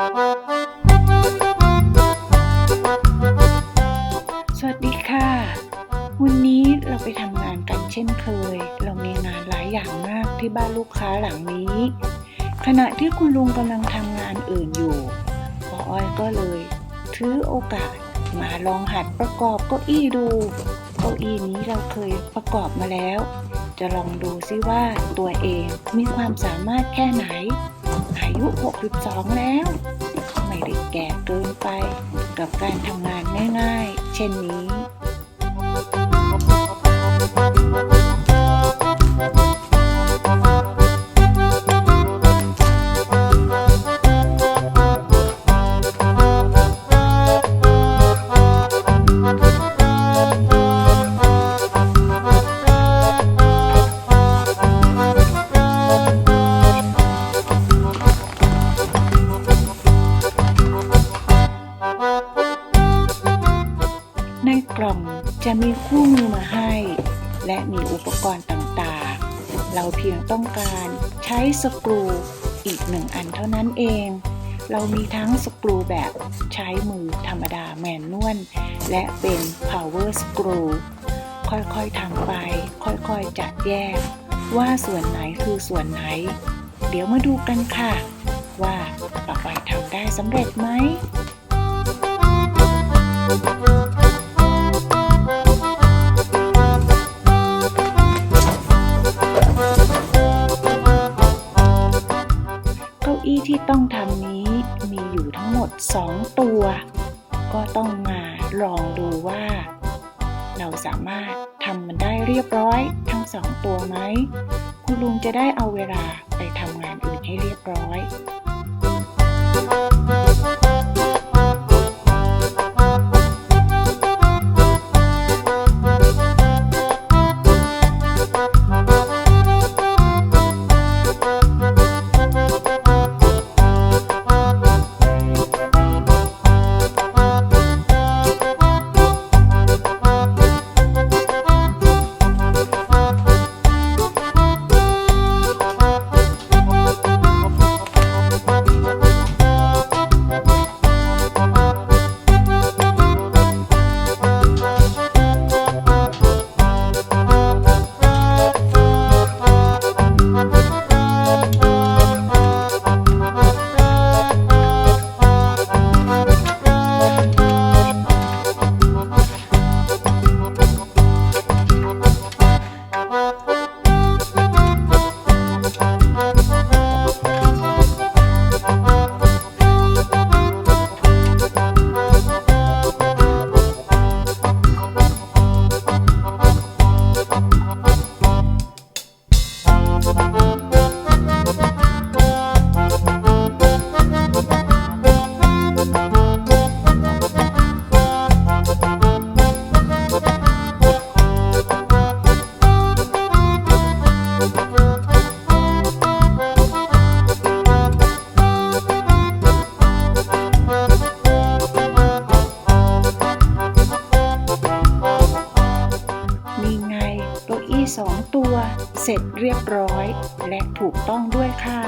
สวัสดีค่ะ วันนี้เราไปทำงานกันเช่นเคย เรามีงานหลายอย่างมากที่บ้านลูกค้าหลังนี้ ขณะที่คุณลุงกำลังทำงานอื่นอยู่ปออ้อยก็เลยถือโอกาสมาลองหัดประกอบเก้าอี้ดู เก้าอี้นี้เราเคยประกอบมาแล้ว จะลองดูซิว่าตัวเองมีความสามารถแค่ไหน อายุ 62 แล้ว ไม่ได้แก่เกินไป กับการทำงานง่ายๆ เช่นนี้ จะมีคู่มือมาให้ และมีอุปกรณ์ต่างๆ เราเพียงต้องการใช้สกรูอีกหนึ่งอันเท่านั้นเอง เรามีทั้งสกรูแบบใช้มือธรรมดาแมนนวลและเป็น power screw ค่อยๆทำไป ค่อยๆจัดแยก ว่าส่วนไหนคือส่วนไหน เดี๋ยวมาดูกันค่ะ ว่าต่อไปทำได้สำเร็จไหม ที่ต้องทำนี้มีอยู่ทั้งหมด 2 ตัว ก็ต้องมาลองดูว่า เราสามารถทำมันได้เรียบร้อยทั้งสองตัวไหม คุณลุงจะได้เอาเวลาไปทำงานอื่นให้เรียบร้อย 2 ตัว เสร็จเรียบร้อย และถูกต้องด้วยค่ะ